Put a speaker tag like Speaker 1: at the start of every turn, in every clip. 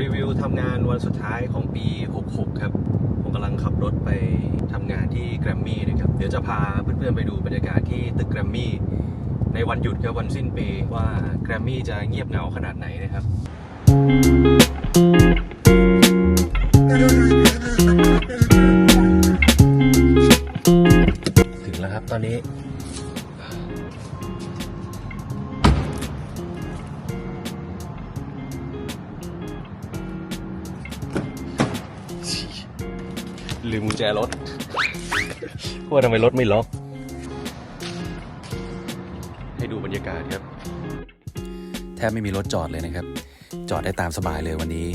Speaker 1: รีวิวทำงานวันสุดท้ายของปี 66 ครับ ผมกำลังขับรถไปทำงานที่แกรมมี่นะครับ เดี๋ยวจะพาเพื่อนๆไปดูบรรยากาศที่ตึกแกรมมี่ในวันหยุดครับวันสิ้นปี ว่าแกรมมี่จะเงียบเหงาขนาดไหนนะครับ ถึงแล้วครับตอนนี้ ลืมกุญแจรถว่าทำไมรถไม่ล็อก ให้ดูบรรยากาศครับ แทบไม่มีรถจอดเลยนะครับ จอดได้ตามสบายเลยวันนี้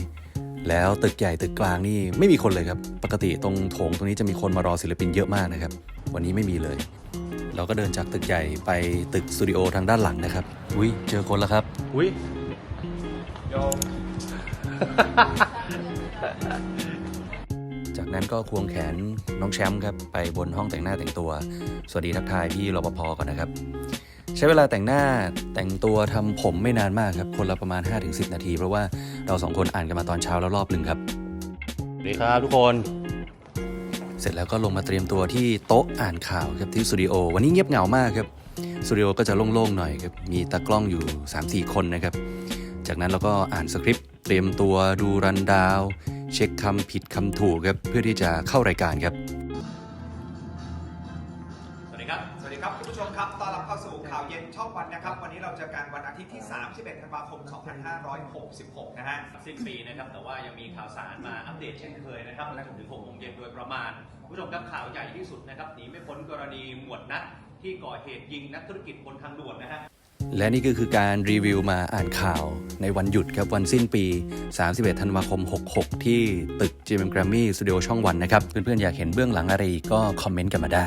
Speaker 1: แล้วตึกใหญ่ตึกกลางนี่ไม่มีคนเลยครับ ปกติตรงโถงตรงนี้จะมีคนมารอศิลปินเยอะมากนะครับ วันนี้ไม่มีเลย เราก็เดินจากตึกใหญ่ไปตึกสตูดิโอทางด้านหลังนะครับ อุ้ยเจอคนแล้วครับ อุ้ยโยจาก นั้นก็ควงแขนน้องแชมป์ครับไปบนห้องแต่งหน้าแต่งตัว สวัสดีทักทายพี่รปภก่อนนะครับ ใช้เวลาแต่งหน้าแต่งตัวทำผมไม่นานมากครับ คนละประมาณ 5-10 นาที เพราะว่าเราสองคนอ่านกันมาตอนเช้าแล้วรอบหนึ่งครับสวัสดีครับทุกคนเสร็จแล้วก็ลงมาเตรียมตัวที่โต๊ะอ่านข่าวครับที่สตูดิโอวันนี้เงียบเหงามากครับสตูดิโอก็จะโล่งๆหน่อยครับมีตากล้องอยู่ 3-4 คนนะครับ จากนั้นเราก็อ่านสคริปต์เตรียมตัวดูรันดาว เช็คคำผิดคำถูกครับเพื่อที่จะเข้ารายการครับ
Speaker 2: สวัสดีครับ
Speaker 3: สวัสดีครับคุณผู้ชมครับต้อนรับเข้าสู่ข่าวเย็นช่องวันนะครับ วันนี้เราเจอกันวันอาทิตย์ที่ 31 ธันวาคม 2566 นะฮะ
Speaker 2: สิ้นปีนะครับ แต่ว่ายังมีข่าวสารมาอัปเดตเช่นเคยนะครับและจนถึง6โมงเย็นโดยประมาณคุณผู้ชมครับข่าวใหญ่ที่สุดนะครับหนีไม่พ้นกรณีหมวดนัดที่ก่อเหตุยิงนักธุรกิจบนทางด่วนนะฮะ
Speaker 1: และนี่ก็คือการรีวิวมาอ่านข่าวในวันหยุดครับวันสิ้นปี 31 ธันวาคม 66 ที่ตึก GMM Grammy Studio ช่องวันนะครับ เพื่อนๆ อยากเห็นเบื้องหลังอะไรก็คอมเมนต์กันมาได้